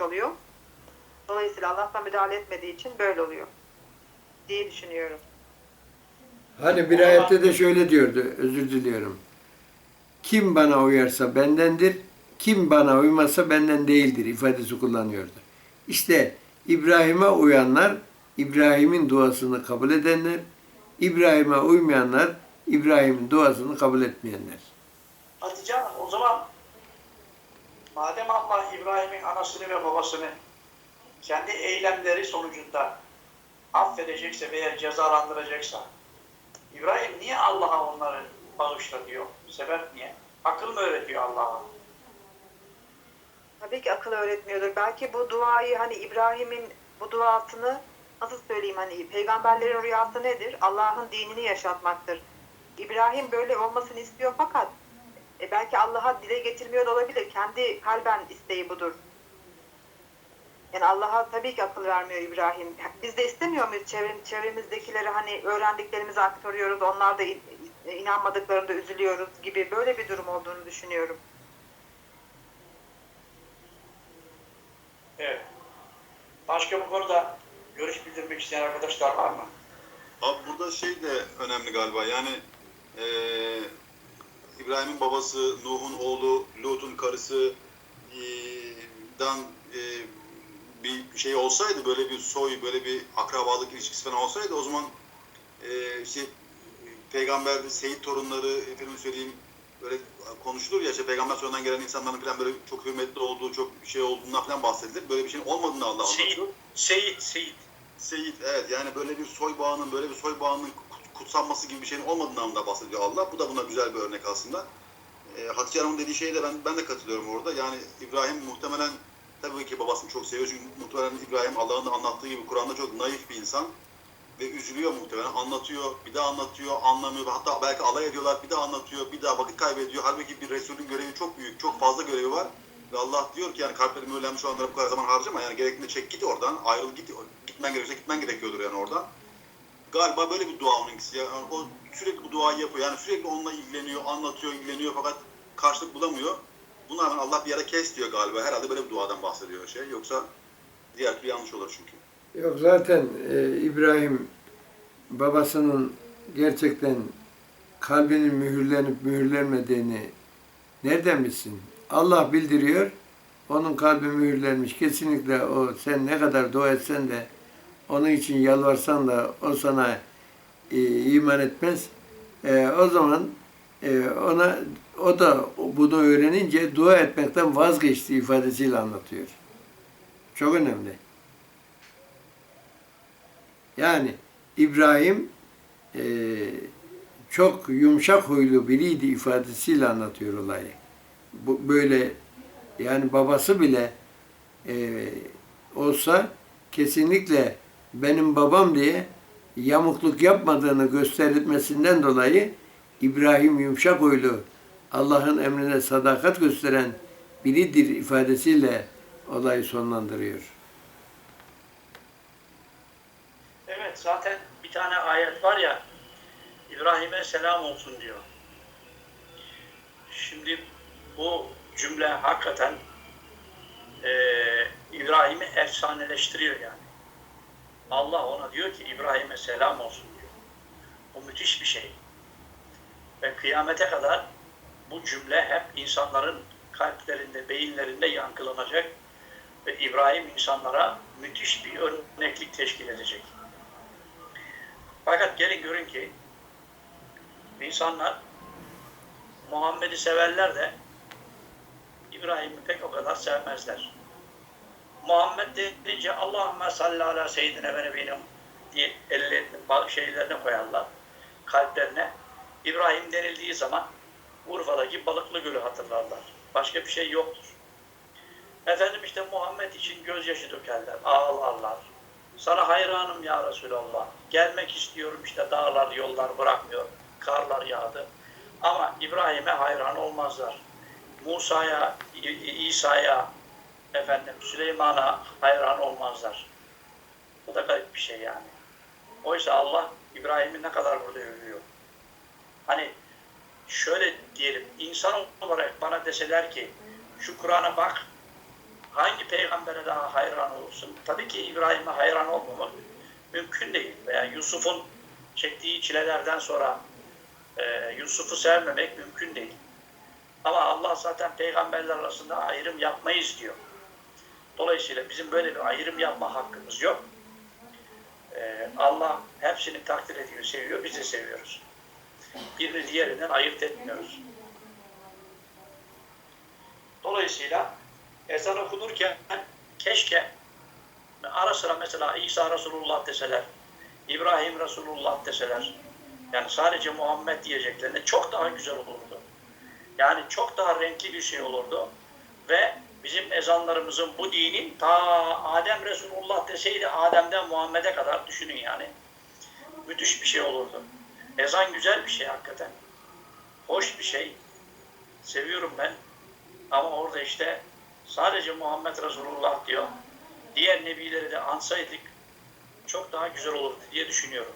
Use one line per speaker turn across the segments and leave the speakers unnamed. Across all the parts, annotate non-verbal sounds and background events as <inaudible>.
oluyor. Dolayısıyla Allah'tan müdahale etmediği için böyle oluyor diye düşünüyorum.
Hani bir ayette de şöyle diyordu, özür diliyorum. Kim bana uyarsa bendendir, kim bana uymazsa benden değildir ifadesi kullanıyordu. İşte İbrahim'e uyanlar, İbrahim'in duasını kabul edenler, İbrahim'e uymayanlar, İbrahim'in duasını kabul etmeyenler.
Hatice Hanım o zaman madem İbrahim'in anasını ve babasını kendi eylemleri sonucunda affedecekse veya cezalandıracaksa İbrahim niye Allah'a onları bağışla diyor? Sebep niye? Akıl mı öğretiyor Allah'a?
Tabii ki akıl öğretmiyordur. Belki bu duayı hani İbrahim'in bu duasını nasıl söyleyeyim hani peygamberlerin rüyası nedir? Allah'ın dinini yaşatmaktır. İbrahim böyle olmasını istiyor fakat e, belki Allah'a dile getirmiyor da olabilir. Kendi kalben isteği budur. Yani Allah'a tabii ki akıl vermiyor İbrahim. Biz de istemiyor muyuz çevrem, çevremizdekileri hani öğrendiklerimizi aktarıyoruz. Onlar da in- inanmadıklarında üzülüyoruz gibi böyle bir durum olduğunu düşünüyorum.
Evet. Başka bu konuda görüş bildirmek isteyen arkadaşlar var mı?
Abi burada şey de önemli galiba yani eee, İbrahim'in babası, Nuh'un oğlu, Lut'un karısı dan eee, bir şey olsaydı böyle bir soy, böyle bir akrabalık ilişkisi falan olsaydı o zaman eee işte peygamber, Seyit torunları, efendim söyleyeyim böyle konuşulur ya işte peygamber sonradan gelen insanların falan böyle çok hürmetli olduğu, çok şey olduğundan falan bahsedilir. Böyle bir şeyin olmadığını Allah
Seyit,
anlatıyor.
Seyit, Seyit.
Seyit evet yani böyle bir soy bağının böyle bir soy bağının kutsanması gibi bir şeyin olmadığından da bahsediyor Allah. Bu da buna güzel bir örnek aslında. E, Hatice Hanım'ın dediği şeye de ben, ben de katılıyorum orada. Yani İbrahim muhtemelen tabii ki babasını çok seviyor çünkü muhtemelen İbrahim Allah'ın da anlattığı gibi Kur'an'da çok naif bir insan ve üzülüyor muhtemelen. Anlatıyor, bir daha anlatıyor, anlamıyor. Hatta belki alay ediyorlar, bir daha anlatıyor, bir daha vakit kaybediyor. Halbuki bir Resulün görevi çok büyük, çok fazla görevi var. Ve Allah diyor ki yani kalpleri mühürlenmiş olanlara bu kadar zaman harcama. Yani gerektiğinde çek git oradan, ayrıl git, gitmen gerekiyorsa gitmen gerekiyordur yani oradan. Galiba böyle bir dua onunkisi. Yani o sürekli bu duayı yapıyor. Yani sürekli onunla ilgileniyor, anlatıyor, ilgileniyor fakat karşılık bulamıyor. Buna rağmen Allah bir yere kes diyor galiba. Herhalde böyle bir duadan bahsediyor şey. Yoksa diğer türlü yanlış olur çünkü.
Yok zaten e, İbrahim babasının gerçekten kalbinin mühürlenip mühürlenmediğini nereden bilsin? Allah bildiriyor. Onun kalbi mühürlenmiş. Kesinlikle o sen ne kadar dua etsen de onun için yalvarsan da o sana e, iman etmez. E, o zaman e, ona o da bunu öğrenince dua etmekten vazgeçti ifadesiyle anlatıyor. Çok önemli. Yani İbrahim e, çok yumuşak huylu biriydi ifadesiyle anlatıyor olayı. Bu böyle yani babası bile e, olsa kesinlikle benim babam diye yamukluk yapmadığını göstermesinden dolayı İbrahim yumuşak huylu Allah'ın emrine sadakat gösteren biridir ifadesiyle olayı sonlandırıyor.
Evet zaten bir tane ayet var ya İbrahim'e selam olsun diyor. Şimdi bu cümle hakikaten eee İbrahim'i efsaneleştiriyor yani. Allah ona diyor ki İbrahim'e selam olsun diyor. Bu müthiş bir şey. Ve kıyamete kadar bu cümle hep insanların kalplerinde, beyinlerinde yankılanacak ve İbrahim insanlara müthiş bir örneklik teşkil edecek. Fakat gelin görün ki insanlar Muhammed'i severler de İbrahim'i pek o kadar sevmezler. Muhammed deyince Allahümme salli ala seyyidine ve nebine diye ellerini, şeylerine koyarlar kalplerine. İbrahim denildiği zaman Urfa'daki Balıklı Gölü hatırlarlar. Başka bir şey yoktur. Efendim işte Muhammed için gözyaşı dökerler, ağlarlar. Sana hayranım ya Resulallah. Gelmek istiyorum işte dağlar, yollar bırakmıyor. Karlar yağdı. Ama İbrahim'e hayran olmazlar. Musa'ya, İsa'ya, efendim Süleyman'a hayran olmazlar. Bu da garip bir şey yani. Oysa Allah İbrahim'i ne kadar burada övüyor. Hani şöyle diyelim, insan olarak bana deseler ki şu Kur'an'a bak, hangi peygambere daha hayran olursun? Tabii ki İbrahim'e hayran olmamak mümkün değil. Veya Yusuf'un çektiği çilelerden sonra e, Yusuf'u sevmemek mümkün değil. Ama Allah zaten peygamberler arasında ayrım yapmayız diyor. Dolayısıyla bizim böyle bir ayrım yapma hakkımız yok. E, Allah hepsini takdir ediyor, seviyor, biz de seviyoruz. Birini diğerinden ayırt etmiyoruz. Dolayısıyla ezan okunurken keşke ara sıra mesela İsa Resulullah deseler, İbrahim Resulullah deseler, yani sadece Muhammed diyeceklerinde çok daha güzel olurdu. Yani çok daha renkli bir şey olurdu. Ve bizim ezanlarımızın bu dinin ta Adem Resulullah deseydi Adem'den Muhammed'e kadar düşünün yani. Müthiş bir şey olurdu. Ezan güzel bir şey hakikaten. Hoş bir şey. Seviyorum ben. Ama orada işte sadece Muhammed Resulullah diyor. Diğer nebileri de ansaydık çok daha güzel olurdu diye düşünüyorum.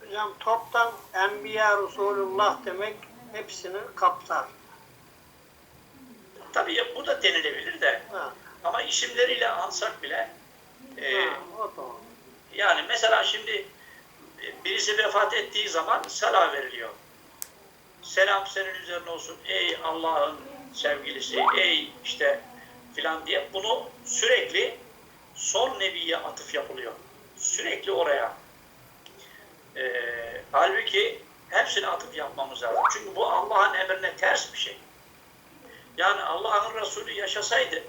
Hocam toptan Enbiya Resulullah demek hepsini kapsar.
Tabii ya bu da denilebilir de
Ha,
ama isimleriyle ansak bile e,
ha,
yani mesela şimdi e, birisi vefat ettiği zaman selam veriliyor. Selam senin üzerine olsun ey Allah'ın sevgilisi, ey işte filan diye bunu sürekli son nebiye atıf yapılıyor. Sürekli oraya. Ee, halbuki hepsine atıf yapmamız lazım. Çünkü bu Allah'ın emrine ters bir şey. Yani Allah'ın Resulü yaşasaydı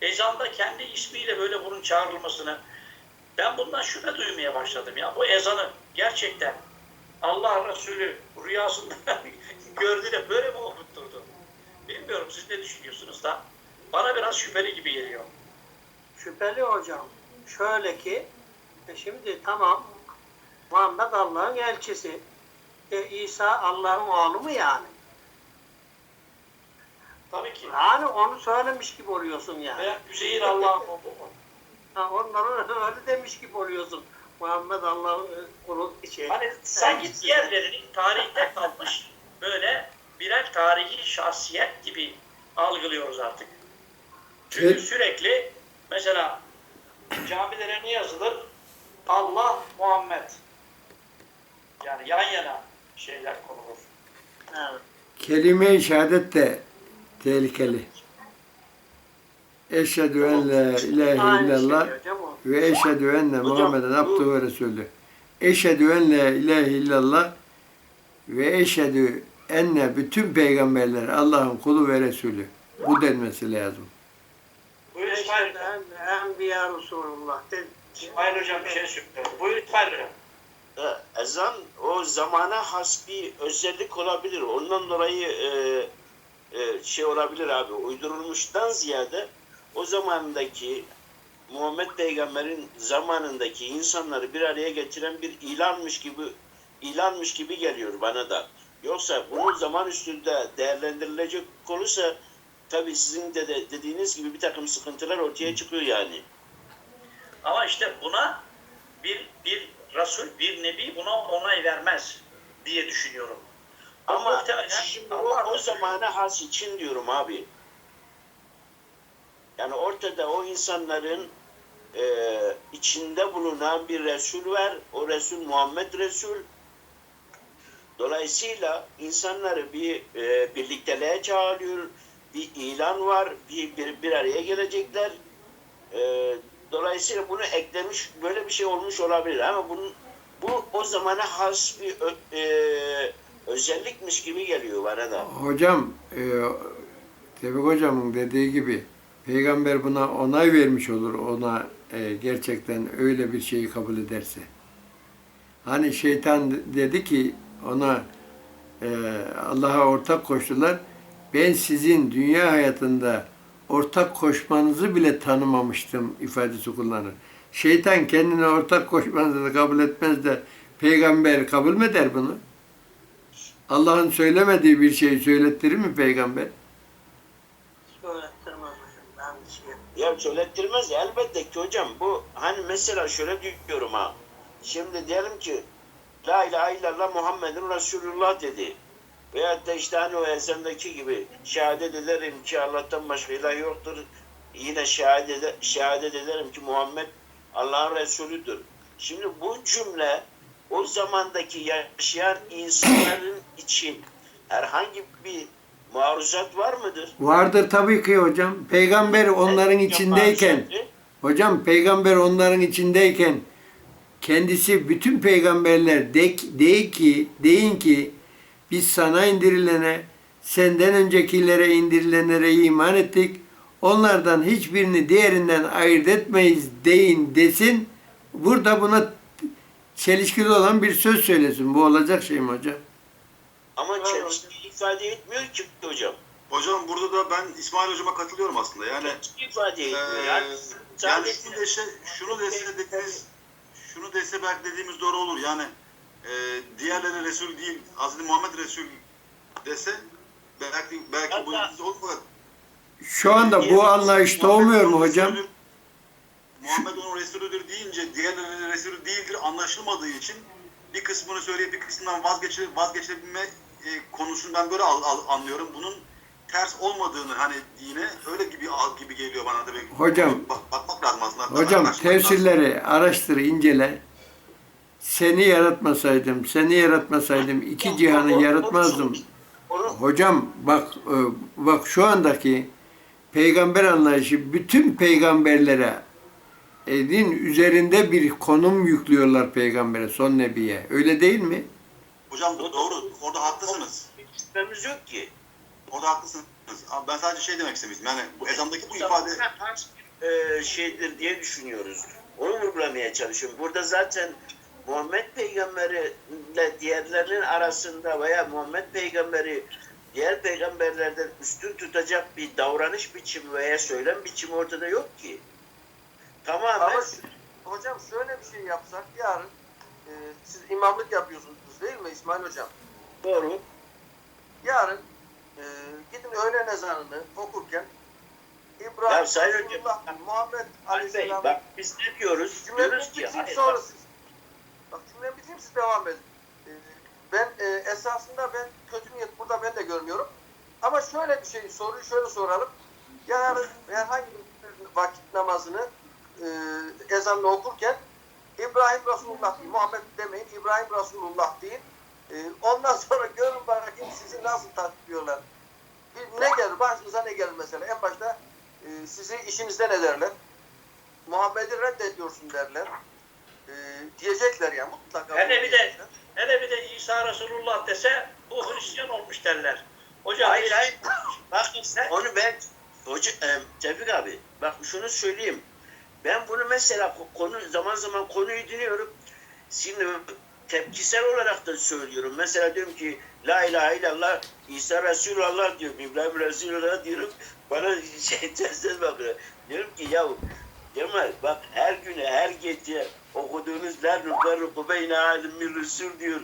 ezanda kendi ismiyle böyle bunun çağrılmasını ben bundan şüphe duymaya başladım ya. Bu ezanı gerçekten Allah Resulü rüyasında <laughs> gördü de böyle mi okutturdu? Bilmiyorum siz ne düşünüyorsunuz da bana biraz şüpheli gibi geliyor.
Şüpheli hocam. Şöyle ki e şimdi tamam Muhammed Allah'ın elçisi. E, İsa Allah'ın oğlu mu yani?
Tabii ki.
Yani onu söylemiş gibi oluyorsun yani.
Veya Üzeyir Allah'ın <laughs> oğlu mu?
Ha, onları öyle demiş gibi oluyorsun. Muhammed Allah'ın e, kulu şey.
Hani sanki diğerlerinin tarihte kalmış böyle birer tarihi şahsiyet gibi algılıyoruz artık. Çünkü
Evet.
sürekli mesela camilere ne yazılır? Allah, Muhammed. Yani yan yana şeyler konulur.
Evet.
Kelime-i şehadet de tehlikeli. Eşhedü en la ilahe illallah
şey
ve eşhedü enne Muhammeden abduhu ve resulü. Eşhedü en la ilahe illallah ve eşhedü enne bütün peygamberler Allah'ın kulu ve Resulü. Bu denmesi lazım.
Buyur İsmail
Enbiya Resulullah.
İsmail Hocam bir şey söylüyor. Buyur İsmail Hocam.
E, ezan o zamana has bir özellik olabilir. Ondan dolayı e, e, şey olabilir abi. Uydurulmuştan ziyade o zamandaki Muhammed Peygamber'in zamanındaki insanları bir araya getiren bir ilanmış gibi ilanmış gibi geliyor bana da. Yoksa bunu zaman üstünde değerlendirilecek olursa tabii sizin de, de dediğiniz gibi bir takım sıkıntılar ortaya çıkıyor yani.
Ama işte buna bir bir Resul, bir Nebi buna onay vermez diye düşünüyorum.
Ama şimdi o, o zamana has için diyorum abi. Yani ortada o insanların e, içinde bulunan bir Resul var. O Resul Muhammed Resul. Dolayısıyla insanları bir e, birlikteliğe çağırıyor. Bir ilan var. Bir, bir, bir araya gelecekler. E, dolayısıyla bunu eklemiş böyle bir şey olmuş olabilir ama bunun bu o zamana has bir e, özellikmiş gibi geliyor bana da.
Hocam, e, Tevfik Hocam'ın dediği gibi peygamber buna onay vermiş olur ona e, gerçekten öyle bir şeyi kabul ederse. Hani şeytan dedi ki ona e, Allah'a ortak koştular. Ben sizin dünya hayatında ortak koşmanızı bile tanımamıştım ifadesi kullanır. Şeytan kendine ortak koşmanızı kabul etmez de peygamber kabul mü eder bunu? Allah'ın söylemediği bir şeyi söylettirir mi peygamber?
Söylettirmez hocam. Şey
Ya söylettirmez elbette ki hocam. Bu hani mesela şöyle diyorum ha. Şimdi diyelim ki La ilahe illallah Muhammedun Resulullah dedi. Veyahut da işte hani o ezandaki gibi şehadet ederim ki Allah'tan başka ilah yoktur. Yine şehadet, ede- şehadet ederim ki Muhammed Allah'ın Resulüdür. Şimdi bu cümle o zamandaki yaşayan insanların için herhangi bir maruzat var mıdır?
Vardır tabii ki hocam. Peygamber onların içindeyken,
maruzatı?
hocam peygamber onların içindeyken kendisi bütün peygamberler de, de ki, deyin ki biz sana indirilene, senden öncekilere indirilenlere iman ettik. Onlardan hiçbirini diğerinden ayırt etmeyiz deyin desin. Burada buna çelişkili olan bir söz söylesin. Bu olacak şey mi hocam?
Ama
Evet,
çelişki ifade etmiyor ki hocam.
Hocam burada da ben İsmail hocama katılıyorum aslında. Yani
Çelişki ifade
Ee,
etmiyor. Yani,
yani
sadece-
şunu dese, şunu dese dediğimiz, şunu dese belki dediğimiz doğru olur. Yani e, diğerleri Resul değil, Hazreti Muhammed Resul dese belki belki bu
Hatta-
fakat
Şu anda bu anlayış doğmuyor mu hocam?
Resulü- Muhammed onun Resulüdür deyince diğerleri Resulü değildir anlaşılmadığı için bir kısmını söyleyip bir kısmından vazgeçe, vazgeçebilme e, konusunu ben böyle al- al- anlıyorum. Bunun ters olmadığını hani dine öyle gibi gibi geliyor bana da.
Hocam-
bak, bakmak lazım aslında.
Hocam
Araştırmak lazım.
tefsirleri araştır, incele. Seni yaratmasaydım, seni yaratmasaydım iki cihanı yaratmazdım. Hocam bak e, bak şu andaki peygamber anlayışı bütün peygamberlere din üzerinde bir konum yüklüyorlar peygambere, son nebiye. Öyle değil mi?
Hocam doğru. Orada haklısınız.
bir şüphemiz yok ki.
Orada haklısınız. Ama Ben sadece şey demek istemiştim. Yani bu ezandaki bu ifade
e, şeydir diye düşünüyoruz. Onu vurgulamaya çalışıyorum. Burada zaten Muhammed Peygamberi ile diğerlerinin arasında veya Muhammed Peygamberi diğer peygamberlerden üstün tutacak bir davranış biçimi veya söylem biçimi ortada yok ki. Tamamen
Ama hocam şöyle bir şey yapsak yarın e, siz imamlık yapıyorsunuz değil mi İsmail hocam?
doğru.
Yarın e, gidin öğlen ezanını okurken İbrahim,
Ya Sayın Hocam,
Resulullah, Muhammed
Ali Bey,
Aleyhisselam
bak biz ne diyoruz?
cümlemi bitireyim sonra
bak,
siz. Bak cümlemi bitireyim siz devam edin. E, ben e, esasında ben kötü niyet burada ben de görmüyorum. Ama şöyle bir şey soruyu şöyle soralım. Yarın herhangi bir vakit namazını e, ezanla okurken İbrahim Resulullah deyin. Muhammed demeyin. İbrahim Resulullah deyin. E, ondan sonra görün bakayım sizi nasıl takliyorlar. Bir, ne gelir? Başınıza ne gelir mesela? En başta e, sizi işinizden ederler. Muhammed'i reddediyorsun derler. E, diyecekler ya mutlaka.
Hele bir de-. Hele bir de İsa Resulullah dese bu Hristiyan olmuş derler. Hocam
Hayır hayır. Bak onu ben Hoca, e, Tevfik abi bak şunu söyleyeyim. Ben bunu mesela konu zaman zaman konuyu dinliyorum. Şimdi tepkisel olarak da söylüyorum. Mesela diyorum ki La ilahe illallah İsa Resulullah diyorum. İbrahim Resulullah diyorum. Bana <laughs> şey tersten bakıyor. Diyorum ki ya Cemal bak her güne her gece okuduğunuz la nufarriku beyne alim min rusul diyor.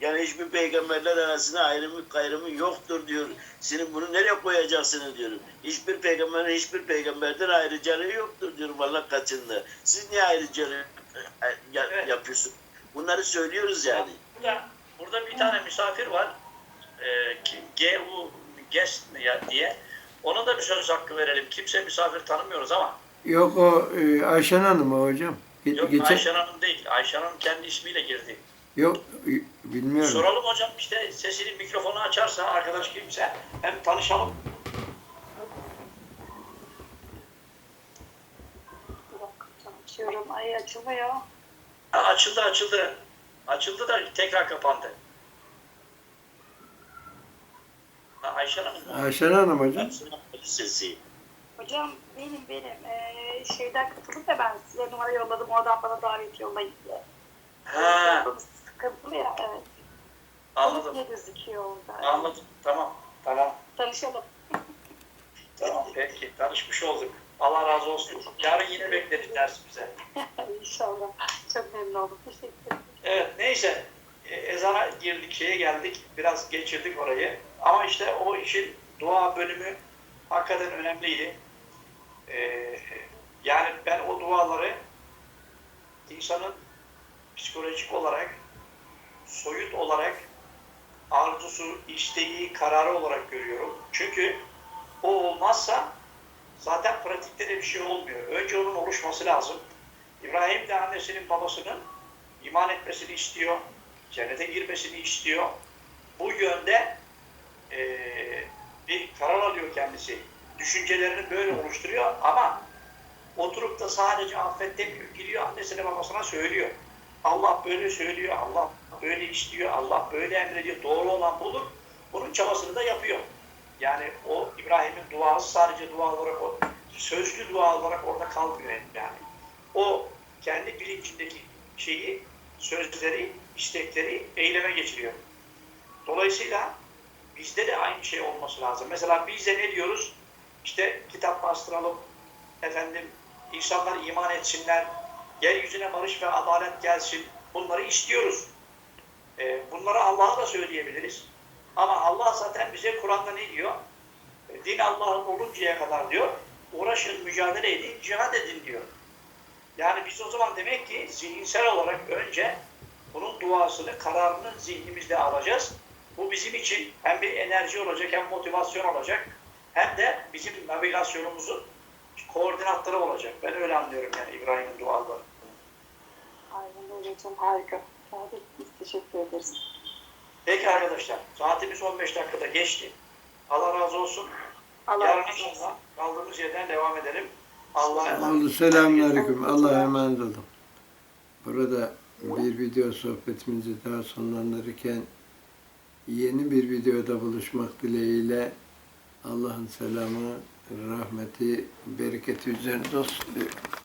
Yani hiçbir peygamberler arasında ayrımı gayrımı yoktur diyor. Senin bunu nereye koyacaksınız diyorum. Hiçbir peygamberin hiçbir peygamberden ayrıcalığı yoktur diyorum Allah katında. Siz niye ayrıcalığı e, ya- yapıyorsun? Bunları söylüyoruz yani.
Burada, burada bir tane misafir var. Ee, ki- GU guest diye. Ona da bir söz hakkı verelim. Kimse misafir tanımıyoruz ama.
Yok o e, Ayşen Hanım o hocam. Ge-
Yok
geçen-
Ayşen Hanım değil. Ayşen Hanım kendi ismiyle girdi.
Yok bilmiyorum.
Soralım hocam işte sesini mikrofonu açarsa arkadaş kimse hem tanışalım.
Bir dakika çalışıyorum. Ay açılmıyor.
Ha, açıldı açıldı. Açıldı da tekrar kapandı. Ha, Ayşen Hanım mı?
Ayşen Hanım hocam.
Sesi.
Hocam benim benim ee, şeyden katıldım da ben size numara yolladım. Oradan bana davet yollayın diye.
Ha,
Sıkıntılı ya evet.
anladım.
Ne gözüküyor orada.
Anladım. Tamam. Tamam.
Tanışalım.
Tamam. Peki. Tanışmış olduk. Allah razı olsun. Yarın yine bekleriz dersimize. <laughs>
İnşallah. Çok memnun oldum. Teşekkür ederim.
Evet neyse E, ezana girdik şeye geldik biraz geçirdik orayı ama işte o işin dua bölümü hakikaten önemliydi. Ee, yani ben o duaları insanın psikolojik olarak soyut olarak arzusu, isteği, kararı olarak görüyorum. Çünkü o olmazsa zaten pratikte de bir şey olmuyor. Önce onun oluşması lazım. İbrahim de annesinin babasının iman etmesini istiyor. Cennete girmesini istiyor. Bu yönde eee, bir karar alıyor kendisi. Düşüncelerini böyle oluşturuyor ama oturup da sadece affet demiyor. Gidiyor annesine babasına söylüyor. Allah böyle söylüyor, Allah böyle istiyor, Allah böyle emrediyor. Doğru olan budur. Bunun çabasını da yapıyor. Yani o İbrahim'in duası sadece dua olarak, o sözlü dua olarak orada kalmıyor yani. O kendi bilincindeki şeyi, sözleri, istekleri eyleme geçiriyor. Dolayısıyla bizde de aynı şey olması lazım. Mesela biz de ne diyoruz? İşte kitap bastıralım, efendim insanlar iman etsinler, yeryüzüne barış ve adalet gelsin. Bunları istiyoruz. Ee, bunları Allah'a da söyleyebiliriz. Ama Allah zaten bize Kur'an'da ne diyor? E, Din Allah'ın oluncaya kadar diyor, uğraşın, mücadele edin, cihad edin diyor. Yani biz o zaman demek ki zihinsel olarak önce bunun duasını, kararını zihnimizde alacağız. Bu bizim için hem bir enerji olacak, hem motivasyon olacak, hem de bizim navigasyonumuzun koordinatları olacak. Ben öyle anlıyorum yani İbrahim'in duaları.
Aynen öyle hocam harika. Biz teşekkür ederiz.
Peki arkadaşlar, saatimiz 15 dakikada geçti. Allah razı olsun.
Allah
Yarın
razı olsun.
inşallah kaldığımız yerden devam edelim. Allah'a emanet.
Selamünaleyküm. Allah'a emanet olun. Burada bir video sohbetimizi daha sonlandırırken yeni bir videoda buluşmak dileğiyle Allah'ın selamı, rahmeti, bereketi üzerinize olsun diyorum.